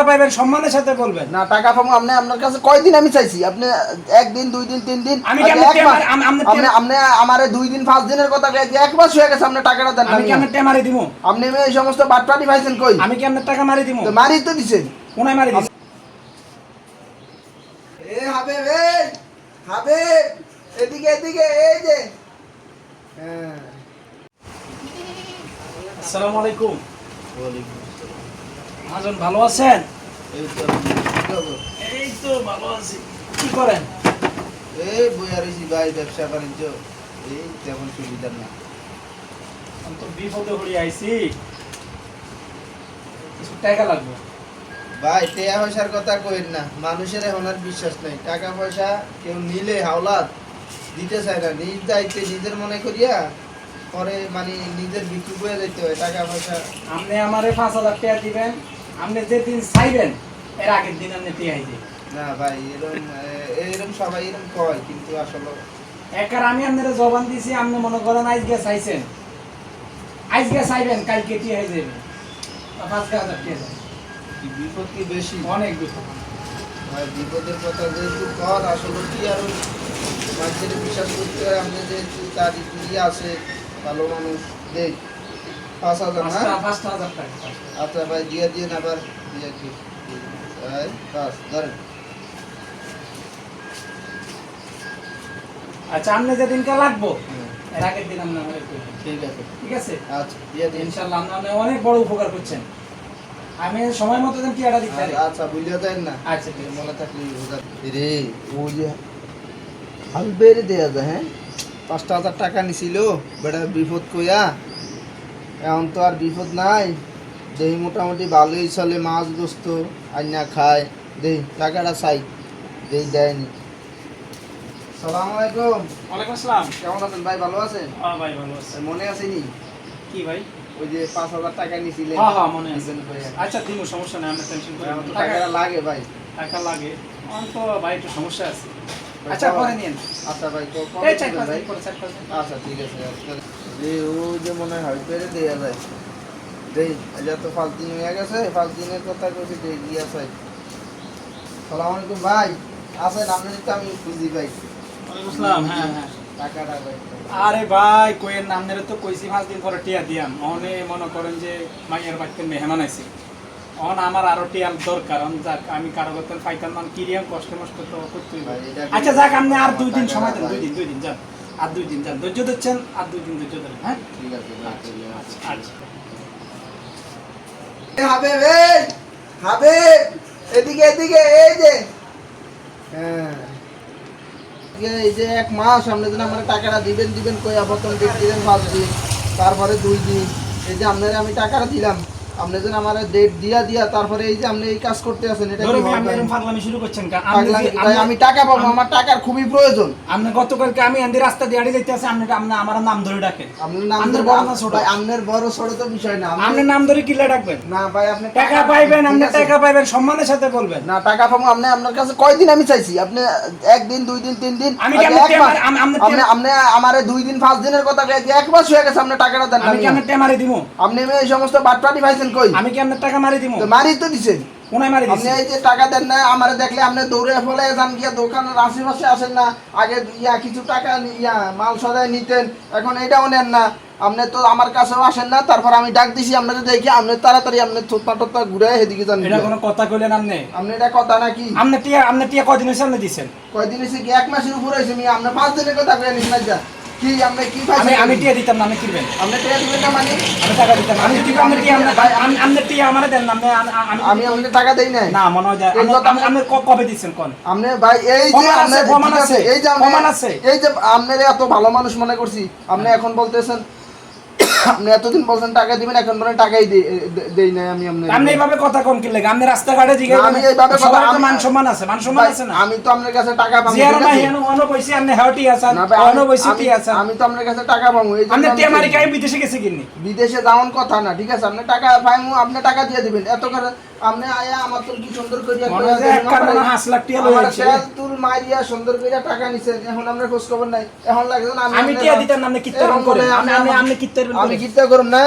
টাকা পাইবেন সম্মানের সাথে বলবেন। না টাকা পাবো আপনি আপনার কাছে কয়দিন আমি চাইছি? আপনি একদিন দুই দিন তিন দিন আমি আম- আপনি আপনি আমারে দুই দিন পাঁচ দিনের কথা এক মাস হয়ে গেছে আপনি টাকাটা দেন আমি কি আপনার টাকা মারি দিমু? আপনি এই সমস্ত বাটপাটি পাইছেন কই? আমি কি আপনার টাকা মারি দিমু? তো মারি তো দিছেন। কোনায় মারি দিছি এ হবে রে হবে এদিকে এদিকে এই যে। হ্যাঁ। আসসালামু আলাইকুম। মহাজন ভালো আছেন? এই তো ভালো আছি। কি করেন? এই বইয়া রয়েছি ভাই ব্যবসা বাণিজ্য এই তেমন সুবিধা না আমি তো বিপদে আইছি। কিছু টাকা লাগবে? ভাই টাকা পয়সার কথা কইন না। মানুষের এখন আর বিশ্বাস নাই। টাকা পয়সা কেউ নিলে হাওলাত দিতে চায় না। নিজ দায়িত্বে নিজের মনে করিয়া পরে মানে নিজের বিক্রি করে দিতে হয়। টাকা পয়সা আপনি আমারে পাঁচ হাজার টাকা দিবেন। আপনি যেদিন চাইবেন এর আগের দিন আপনি টিয়াই দিন না ভাই এরকম এরকম সবাই এরকম কয় কিন্তু আসলে একার আমি আপনার জবান দিছি আপনি মনে করেন আজকে চাইছেন আজকে চাইবেন কালকে টিয়াই যাবেন পাঁচ হাজার টাকা যাবে। বিপদ কি বেশি? অনেক বিপদ। বিপদের কথা যেহেতু কর আসলে কি আর মানুষের বিশ্বাস করতে হয়? আপনি যেহেতু তার ইয়ে আছে ভালো মানুষ দেখ। পাঁচ হাজার পাঁচটা হাজার টাকা আচ্ছা ভাই দিয়ে দিয়ে আবার দিয়ে পাঁচ ধরেন। আচ্ছা আপনি যেদিনকে লাগবো এর আগের দিন আপনি আমাকে ঠিক আছে। ঠিক আছে? আচ্ছা দিয়ে দিন। ইনশাল্লাহ আপনি আপনি অনেক বড় উপকার করছেন। আমি সময় মতো দিতে আচ্ছা বুঝলে দেন না। আচ্ছা ঠিক মনে থাকলে বোঝা- রে ও যে হালবেরে দেয়া যায় হ্যাঁ? পাঁচটা হাজার টাকা নিছিল বেটা বিপদ কইয়া এখন তো আর বিপদ নাই। দেহি মোটামুটি ভালোই চলে মাছ গোস্ত আইনা খায়। দেহি টাকাটা চাই। দেহি দেয়নি সালাম আলাইকুম। ওয়ালাইকুম আসসালাম। কেমন আছেন ভাই ভালো আছেন? হ্যাঁ ভাই ভালো আছে। মনে আসেনি কি ভাই? ওই যে পাঁচ হাজার টাকা নিছিলেন হ্যাঁ হ্যাঁ মনে আছে। আচ্ছা দিব সমস্যা নেই আমরা টেনশন করি তো না। টাকা লাগে ভাই। টাকা লাগে। আমার তো ভাই একটু সমস্যা আছে। আচ্ছা পরে নিন আচ্ছা ভাই কবে এই দিবেন পাঁচ দিন পরে পাঁচ আচ্ছা ঠিক আছে আজকাল যে ও যে মনে হয় পেরে দেয়া যায়। দেই এটা তো দিন হয়ে গেছে দিনের কথা কইছি যে দিয়া চাই সালাম আলাইকুম ভাই আছেন? আপনি তো আমি খুঁজি ভাই ওয়ালাইকুম আসসালাম হ্যাঁ হ্যাঁ। টাকাটা ভাই আরে ভাই কোয়ের নাম নিলে তো কইছি পাঁচ দিন পরে টিয়া দিয়াম। অনে মনে করেন যে মাইয়ার বাড়িতে মেহমান আছে অন আমার আরও টিয়ার দরকার অন যাক আমি কারও করতে পাইতাম না কিরিয়াম কষ্ট মষ্ট তো করতেই ভাই, আচ্ছা যাক আপনি আর দুই দিন সময় দেন দুই দিন দুই দিন যান। আর দুই দিন যান ধৈর্য দিচ্ছেন আর দুই দিন ধৈর্য দেন হ্যাঁ? ঠিক আছে আচ্ছা আচ্ছা। আচ্ছা হাবে হাবে এদিকে এদিকে এই যে! হ্যাঁ। এই যে এক মাস সামনে দিন আমার টাকাটা দিবেন দিবেন কই প্রথম ডেট দিলেন পাঁচ দিন তারপরে দুই দিন। এই যে আপনার আমি টাকাটা দিলাম। আপনি যেন আমার ডেট দিয়া দিয়া তারপরে এই যে আপনি এই কাজ করতে আছেন এটা আপনি পাগলামি শুরু করছেন কেন? আপনি কি? আপনি- আমি টাকা পাবো আমার টাকার খুবই প্রয়োজন। আপনি গতকালকে আমি এন্দি রাস্তা দিয়ে আড়ি যাইতে আছে আপনি আপনি আমার নাম ধরে ডাকেন। আপনার নাম ধরে- বড় না ছোট? আপনার বড় ছোট তো বিষয় না। আপনি- আপনি নাম ধরে কিলে ডাকবেন? না ভাই আপনি টাকা পাইবেন আপনি টাকা পাইবেন সম্মানের সাথে বলবেন। না টাকা পাবো আপনি আপনার কাছে কয়দিন আমি চাইছি? আপনি একদিন দুই দিন তিন দিন আমি এক টেমার- আপনি আপনি আমারে দুই দিন পাঁচ দিনের কথা কয়ে এক মাস হয়ে গেছে আপনি টাকাটা দেন আমি কি মিয়া। আপনার টাকা মারি দিব আপনি এই সমস্ত বাটপাটি পাইছেন কই? আমি কি আপনার টাকা মারি দিব মারি তো দিছেন। কোনায় মারি আপনি এই যে টাকা দেন না আমারে দেখলে আপনি দৌড়ে ফলে যান গিয়া দোকানের আশেপাশে আসেন না। আগে ইয়া কিছু টাকা ইয়া মাল সদাই নিতেন এখন এটাও নেন না। আপনি তো আমার কাছেও আসেন না তারপর আমি ডাক দিছি আপনাকে দেখি আপনি তাড়াতাড়ি আপনি থোপা টোপা ঘুরে এদিকে যান এটা কোনো কথা কইলেন আপনি? আপনি এটা কথা নাকি? আপনি টিয়া আপনি টিয়া কদিন হইছে আপনি দিছেন? কয়দিন এসে কি? এক মাসের উপর হয়েছে আমি আপনি পাঁচ দিনের কথা নিস না যা কি আপনি কি আমি পাইছেন আমি টিয়া দিতাম না আপনি কিনবেন আপনি টাকা দিবেন না মানে? আমি টাকা দিতাম আমি যদি আপনি টিয়া আমি আপনি টিয়া আমারে দেন না আমি- আমি আমি টাকা দেই নাই। না মনে হয় আপনি- আপনি- আপনি কবে কোন? আপনি ভাই এই যে প্রমাণ আছে, প্রমাণ আছে, এই যে প্রমাণ আছে। এই যে আপনার এত ভালো মানুষ মনে করছি আপনি এখন বলতেছেন আপনি এতদিন বলছেন টাকা দিবেন এখন বলেন টাকাই দেই নাই আমি আপনার আপনি এইভাবে কথা কোন কি লাগে? আপনি রাস্তাঘাটে জিগে আমি এইভাবে কথা- সবার তো মান সম্মান আছে মান সম্মান আছে না? আমি তো আপনার কাছে টাকা পাবো জিয়ার না? হেন অন কইছি আপনি হেওটি আছেন অন কইছি টি আছেন? আমি তো আপনার কাছে টাকা পাবো এই আপনি আমি টিয়া কাই বিদেশে গেছে কিনি বিদেশে যাওয়ার কথা না ঠিক আছে? আপনি টাকা পাইমু আপনি টাকা দিয়ে দিবেন। এত করে আপনি আয়া আমার তো কি সুন্দর করিয়া মনে কইয়া দেন, এক কারণে আমার- হাঁস লাখ টিয়া আমার মারিয়া সুন্দর করে টাকা নিছেন এখন আমরা খোঁজ খবর নাই। এখন লাগে আমি টিয়া দিতাম না আপনি কিত্তা করে আমি আমি কিত্তা আমি করুম না।